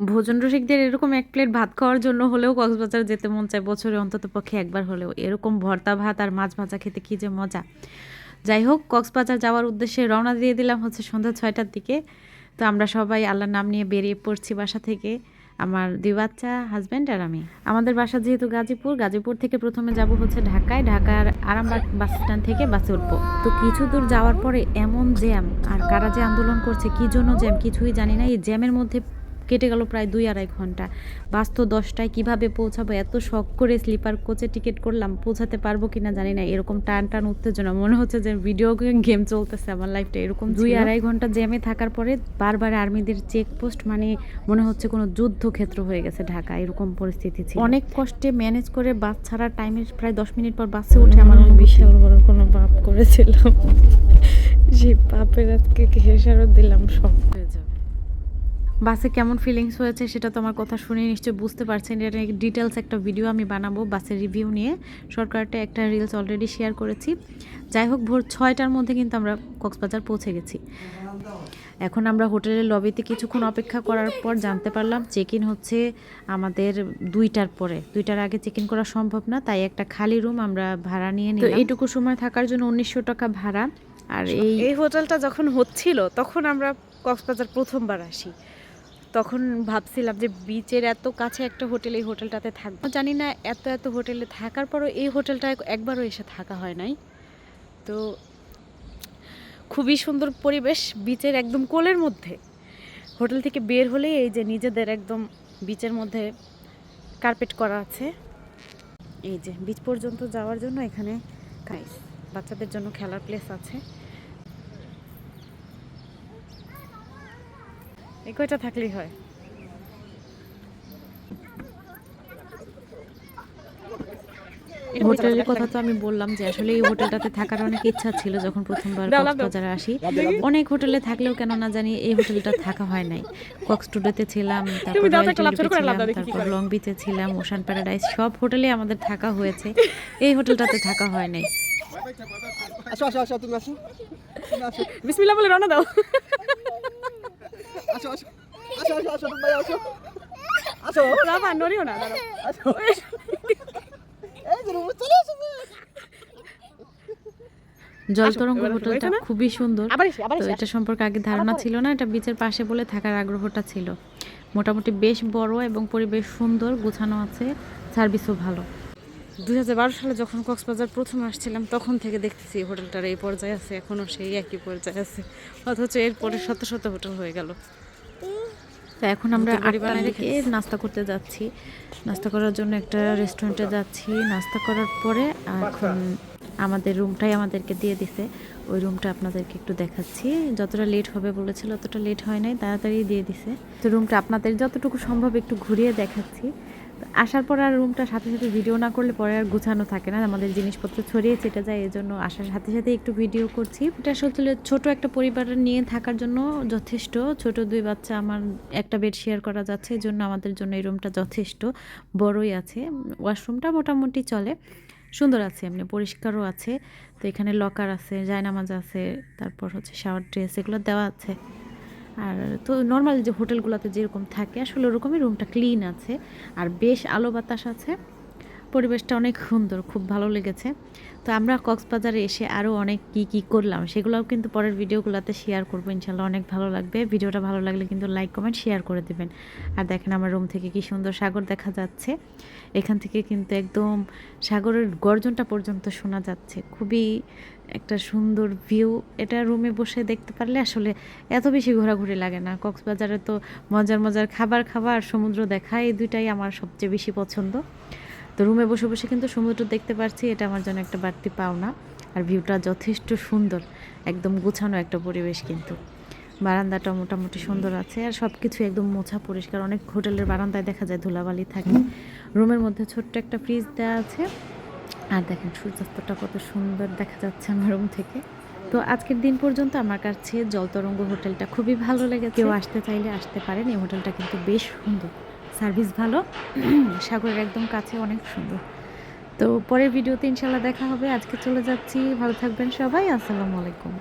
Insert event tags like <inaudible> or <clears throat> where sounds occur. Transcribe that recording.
ভোজন রসিকদের এরকম এক প্লেট ভাত খাওয়ার জন্য হলেও কক্সবাজার যেতে মন চায়, বছরে অন্তত পক্ষে একবার হলেও। এরকম ভর্তা ভাত আর মাছ ভাজা খেতে কী যে মজা। যাই হোক, কক্সবাজার যাওয়ার উদ্দেশ্যে রওনা দিয়ে দিলাম হচ্ছে সন্ধ্যা ছয়টার দিকে। তো আমরা সবাই আল্লাহর নাম নিয়ে বেরিয়ে পড়ছি বাসা থেকে। আমার দুই বাচ্চা হাজব্যান্ড আর আমি। আমাদের বাসা যেহেতু গাজীপুর গাজীপুর থেকে প্রথমে যাব হচ্ছে ঢাকায়। ঢাকার আরামবাগ বাস স্ট্যান্ড থেকে বাসে উঠবো। তো কিছু দূর যাওয়ার পরে এমন জ্যাম, আর কারা যে আন্দোলন করছে, কি জন্য জ্যাম কিছুই জানি না। এই জ্যামের মধ্যে কেটে গেল প্রায় দুই আড়াই ঘণ্টা। বাস তো দশটায় কীভাবে পৌঁছাবো? এত শখ করে স্লিপার কোচে টিকিট করলাম পৌঁছাতে পারব কিনা জানি না। এরকম টান টান উত্তেজনা মনে হচ্ছে যে ভিডিও গেম চলতেছে আমার লাইফটা এরকম দুই আড়াই ঘণ্টা জ্যামে থাকার পরে বারবার আর্মিদের চেকপোস্ট মানে মনে হচ্ছে কোনো যুদ্ধক্ষেত্র হয়ে গেছে ঢাকা। এরকম পরিস্থিতি ছিল। অনেক কষ্টে ম্যানেজ করে বাস ছাড়ার টাইমের প্রায় দশ মিনিট পর বাসে উঠে আমার বিশাল বড় কোনো পাপ করেছিলাম। <laughs> সেই পাপের আজকে খেসারত দিলাম সব বাসে কেমন ফিলিংস হয়েছে সেটা তো আমার কথা শুনে নিশ্চয়ই বুঝতে পারছেন। এটা ডিটেলস একটা ভিডিও আমি বানাবো বাসের রিভিউ নিয়ে। সরকারটা একটা রিলস অলরেডি শেয়ার করেছি। যাই হোক ভোর ছয়টার মধ্যে কিন্তু আমরা কক্সবাজার পৌঁছে গেছি। এখন আমরা হোটেলের লবিতে কিছুক্ষণ অপেক্ষা করার পর জানতে পারলাম চেক ইন হচ্ছে আমাদের দুইটার পরে। দুইটার আগে চেক ইন করা সম্ভব না তাই একটা খালি রুম আমরা ভাড়া নিয়ে নিই এইটুকু সময় থাকার জন্য উনিশশো টাকা ভাড়া। আর এই এই হোটেলটা যখন হচ্ছিল তখন আমরা কক্সবাজার প্রথমবার আসি। তখন ভাবছিলাম যে বিচের এত কাছে একটা হোটেল এই হোটেলটাতে থাকব। জানি না এত এত হোটেলে থাকার পরও এই হোটেলটা একবারও এসে থাকা হয় নাই। তো খুবই সুন্দর পরিবেশ বিচের একদম কোলের মধ্যে। হোটেল থেকে বের হলেই এই যে নিজেদের একদম বিচের মধ্যে কার্পেট করা আছে। এই যে বিচ পর্যন্ত যাওয়ার জন্য এখানে বাচ্চাদের জন্য খেলার প্লেস আছে। এই কয়টা থাকলেই হয়? হোটেলের কথা তো আমি বললাম যে আসলে এই হোটেলটাতে থাকার অনেক ইচ্ছা ছিল যখন প্রথমবার। কক্সবাজারে আসি। অনেক হোটেলে থাকলেও কেন না জানি এই হোটেলটা থাকা হয় নাই। কক্স টুডেতে ছিলাম তারপর তারপর লং বিচে ছিলাম ওশান প্যারাডাইস সব হোটেলে আমাদের থাকা হয়েছে। এই হোটেলটাতে থাকা হয় নাই। আসো আসো আসো আসো। তুমি আসো। বিসমিল্লাহ বলে রওনা দাও। আসো আসো আসো আসো আসো ভাই আসো। আসো। বাবা নড়িও না দাঁড়াও। আসো। এই যে রুমে চলে আসো জলতরঙ্গ এবার হোটেলটা খুবই সুন্দর। তো এটা সম্পর্কে আগে ধারণা ছিল না এটা বিচের পাশে বলে থাকার আগ্রহটা ছিল। মোটামুটি বেশ বড় এবং পরিবেশ সুন্দর গোছানো আছে সার্ভিসও ভালো। দুই হাজার বারো সালে যখন কক্সবাজার প্রথম আসছিলাম তখন থেকে দেখতেছি হোটেলটার এই পর্যায়ে আছে এখনও সেই একই পর্যায়ে আছে। অথচ এরপরে শত শত হোটেল হয়ে গেল। তো এখন আমরা আটটা থেকে নাস্তা করতে যাচ্ছি। নাস্তা করার জন্য একটা রেস্টুরেন্টে যাচ্ছি। নাস্তা করার পরে এখন আমাদের রুমটাই আমাদেরকে দিয়ে দিছে। ওই রুমটা আপনাদেরকে একটু দেখাচ্ছি। যতটা লেট হবে বলেছিল অতটা লেট হয় নাই তাড়াতাড়ি দিয়ে দিছে। তো রুমটা আপনাদের যতটুকু সম্ভব একটু ঘুরিয়ে দেখাচ্ছি। আসার পর আর রুমটা সাথে সাথে ভিডিও না করলে পরে আর গুছানো থাকে না। আমাদের জিনিসপত্র ছড়িয়ে চেটে যায় এই জন্য আসার সাথে সাথে একটু ভিডিও করছি। এটা আসলে ছোট একটা পরিবার নিয়ে থাকার জন্য যথেষ্ট। ছোট দুই বাচ্চা আমার একটা বেড শেয়ার করা যাচ্ছে এই জন্য আমাদের জন্য এই রুমটা যথেষ্ট। বড়ই আছে। ওয়াশরুমটা মোটামুটি চলে। সুন্দর আছে, এমনি পরিষ্কারও আছে। তো এখানে লকার আছে, জায়নামাজ আছে, তারপর হচ্ছে শাওয়ার ড্রেস এগুলো দেওয়া আছে। আর তো নর্মাল যে হোটেলগুলোতে যেরকম থাকে, আসলে ওরকমই রুমটা ক্লিন আছে। আর বেশ আলো বাতাস আছে। পরিবেশটা অনেক সুন্দর, খুব ভালো লেগেছে। তো আমরা কক্সবাজারে এসে আরও অনেক কি কি করলাম, সেগুলোও কিন্তু পরের ভিডিওগুলোতে শেয়ার করব, ইনশাল্লাহ অনেক ভালো লাগবে। ভিডিওটা ভালো লাগলে কিন্তু লাইক কমেন্ট শেয়ার করে দেবেন। আর দেখেন আমার রুম থেকে কি সুন্দর সাগর দেখা যাচ্ছে। এখান থেকে কিন্তু একদম সাগরের গর্জনটা পর্যন্ত শোনা যাচ্ছে। খুবই একটা সুন্দর ভিউ এটা রুমে বসে দেখতে পারলে আসলে এত বেশি ঘোরাঘুরি লাগে না। কক্সবাজারে তো মজার মজার খাবার খাবার, সমুদ্র দেখা, এই দুইটাই আমার সবচেয়ে বেশি পছন্দ। তো রুমে বসে বসে কিন্তু সমুদ্র দেখতে পারছি, এটা আমার জন্য একটা বাড়তি পাওনা। আর ভিউটা যথেষ্ট সুন্দর, একদম গোছানো একটা পরিবেশ কিন্তু। বারান্দাটা মোটামুটি সুন্দর আছে, আর সব কিছু একদম মোছা পরিষ্কার। অনেক হোটেলের বারান্দায় দেখা যায় ধুলাবালি থাকে। রুমের মধ্যে ছোট্ট একটা ফ্রিজ দেওয়া আছে। আর দেখেন সূর্যাস্তটা কত সুন্দর দেখা যাচ্ছে আমার রুম থেকে। তো আজকের দিন পর্যন্ত আমার কাছে জলতরঙ্গ হোটেলটা খুবই ভালো লেগেছে। কেউ আসতে চাইলে আসতে পারেন, এই হোটেলটা কিন্তু বেশ সুন্দর। সার্ভিস ভালো। <clears throat> সাগরের একদম কাছে অনেক সুন্দর। তো পরের ভিডিওতে ইনশাল্লাহ দেখা হবে। আজকে চলে যাচ্ছি। ভালো থাকবেন সবাই। আসসালামু আলাইকুম।